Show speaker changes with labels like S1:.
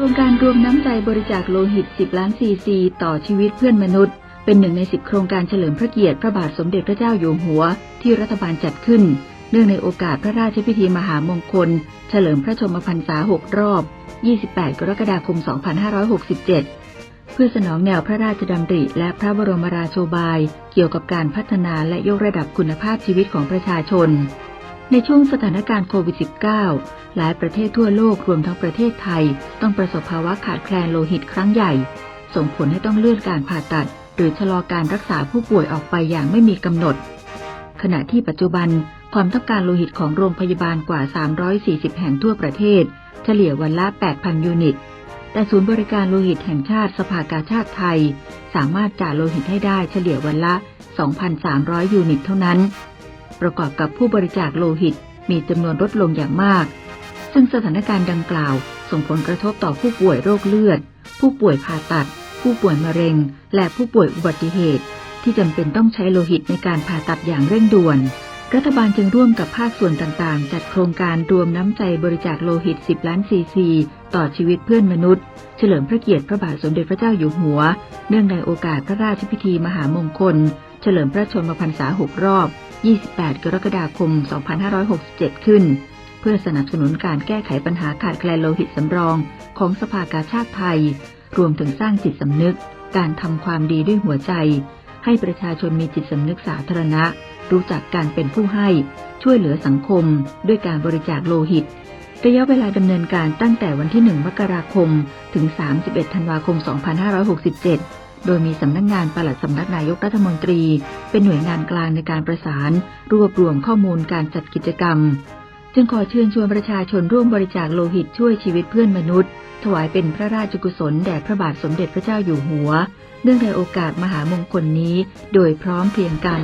S1: ครงการรวมน้ำใจบริจาคโลหิต 10 ล้านซีซีต่อชีวิตเพื่อนมนุษย์ เป็นหนึ่งใน 10 โครงการเฉลิมพระเกียรติพระบาทสมเด็จพระเจ้าอยู่หัว ที่รัฐบาลจัดขึ้น เนื่องในโอกาสพระราชพิธีมหามงคล เฉลิมพระชนมพรรษา 6 รอบ 28 กรกฎาคม 2567 เพื่อสนองแนวพระราชดำริและพระบรมราโชบาย เกี่ยวกับการพัฒนาและยกระดับคุณภาพชีวิตของประชาชน ในช่วงสถานการณ์โควิด -19 หลายประเทศทั่วโลกรวมทั้งประเทศไทย ต้องประสบภาวะขาดแคลนโลหิตครั้งใหญ่ ส่งผลให้ต้องเลื่อนการผ่าตัด หรือชะลอการรักษาผู้ป่วยออกไปอย่างไม่มีกำหนด ขณะที่ปัจจุบันความต้องการโลหิตของโรงพยาบาลกว่า 340 แห่งทั่วประเทศ เฉลี่ยวันละ 8,000 ยูนิต แต่ศูนย์บริการโลหิตแห่งชาติสภากาชาติไทย สามารถจ่ายโลหิตให้ได้เฉลี่ยวันละ 2,300 ยูนิตเท่านั้น ประกอบกับผู้บริจาคโลหิตมีจำนวนลดลงอย่างมาก ซึ่งสถานการณ์ดังกล่าว ส่งผลกระทบต่อผู้ป่วยโรคเลือด ผู้ป่วยผ่าตัด ผู้ป่วยมะเร็ง และผู้ป่วยอุบัติเหตุ ที่จำเป็นต้องใช้โลหิตในการผ่าตัดอย่างเร่งด่วน รัฐบาลจึงร่วมกับภาคส่วนต่างๆ จัดโครงการรวมน้ำใจบริจาคโลหิต 10 ล้านซีซี ต่อชีวิตเพื่อนมนุษย์ เฉลิมพระเกียรติพระบาทสมเด็จพระเจ้าอยู่หัว เนื่องในโอกาสพระราชพิธีมหามงคล เฉลิมพระชนมพรรษา 6 รอบ 28 กรกฎาคม 2567 ขึ้น เพื่อสนับสนุนการแก้ไขปัญหาขาดแคลนโลหิตสำรองของสภากาชาติไทย รวมถึงสร้างจิตสำนึก การทำความดีด้วยหัวใจ ให้ประชาชนมีจิตสำนึกสาธารณะ รู้จักการเป็นผู้ให้ ช่วยเหลือสังคม ด้วยการบริจาคโลหิต ระยะเวลาดำเนินการตั้งแต่วันที่ 1 มกราคม ถึง 31 ธันวาคม 2567โดยมีสำนักงงานปลัดสำนักนายกรัฐมนตรี เป็นหน่วยงานกลางในการประสาน รวบรวมข้อมูลการจัดกิจกรรม จึงขอเชิญชวนประชาชนร่วมบริจาคโลหิตช่วยชีวิตเพื่อนมนุษย์ ถวายเป็นพระราชกุศลแด่พระบาทสมเด็จพระเจ้าอยู่หัว เนื่องในโอกาสมหามงคลนี้ โดยพร้อมเพรียงกัน